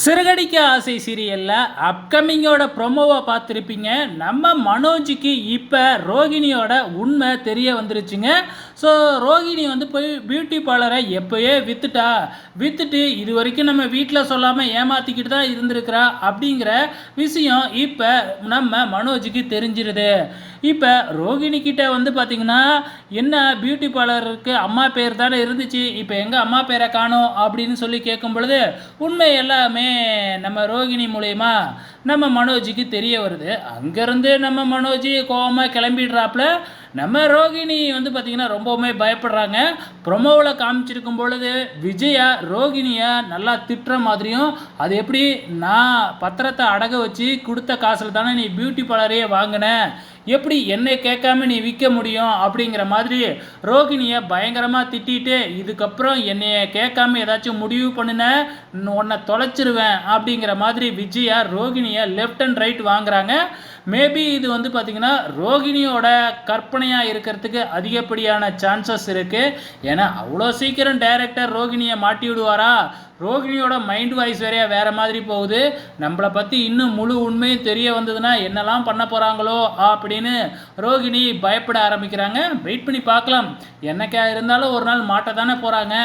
சிறகடிக்க ஆசை சீரியலில் அப்கமிங்கோட ப்ரொமோவை பார்த்துருப்பீங்க. நம்ம மனோஜுக்கு இப்போ ரோகிணியோட உண்மை தெரிய வந்துருச்சுங்க. ஸோ ரோகிணி வந்து போய் பியூட்டி பார்லரை எப்போயே விற்றுட்டா விற்றுட்டு இது வரைக்கும் நம்ம வீட்டில் சொல்லாமல் ஏமாற்றிக்கிட்டு தான் இருந்திருக்கிறா அப்படிங்கிற விஷயம் இப்போ நம்ம மனோஜுக்கு தெரிஞ்சிருது. இப்போ ரோகிணி கிட்ட வந்து பார்த்தீங்கன்னா என்ன பியூட்டி பார்லருக்கு அம்மா பேர் தானே இருந்துச்சு. இப்போ எங்கள் அம்மா பேரை காணோம் அப்படின்னு சொல்லி கேட்கும் பொழுது உண்மை எல்லாமே நம்ம ரோகிணி மூலயமா நம்ம மனோஜுக்கு தெரிய வருது. அங்கேருந்து நம்ம மனோஜ் கோவமாக கிளம்பிடுறாப்புல நம்ம ரோகிணி வந்து பார்த்திங்கன்னா ரொம்பவுமே பயப்படுறாங்க. ப்ரொமோவில் காமிச்சிருக்கும் பொழுது விஜயா ரோகிணியை நல்லா திட்டுற மாதிரியும் அது எப்படி நான் பத்திரத்தை அடக வச்சு கொடுத்த காசில் தானே நீ பியூட்டி பார்லரையே வாங்கின? எப்படி என்னை கேட்காம நீ விற்க முடியும் அப்படிங்கிற மாதிரி ரோகிணியை பயங்கரமாக திட்டிட்டு இதுக்கப்புறம் என்னைய கேட்காம ஏதாச்சும் முடிவு பண்ணின உன்னை தொலைச்சிருவேன் அப்படிங்கிற மாதிரி விஜயா ரோகிணியை லெஃப்ட் அண்ட் ரைட் வாங்குறாங்க. மேபி இது வந்து பார்த்திங்கன்னா ரோகிணியோட கற்பனையாக இருக்கிறதுக்கு அதிகப்படியான சான்சஸ் இருக்குது ஏன்னா அவ்வளோ சீக்கிரம் டைரக்டர் ரோகிணியை மாட்டி விடுவாரா? ரோகிணியோட மைண்ட் வாய்ஸ் வேறையா வேறு மாதிரி போகுது. நம்மளை பற்றி இன்னும் முழு உண்மையும் தெரிய வந்ததுன்னா என்னெல்லாம் பண்ண போகிறாங்களோ அப்படின்னு ரோகிணி பயப்பட ஆரம்பிக்கிறாங்க. வெயிட் பண்ணி பார்க்கலாம். என்னைக்கா இருந்தாலும் ஒரு நாள் மாட்ட தானே போகிறாங்க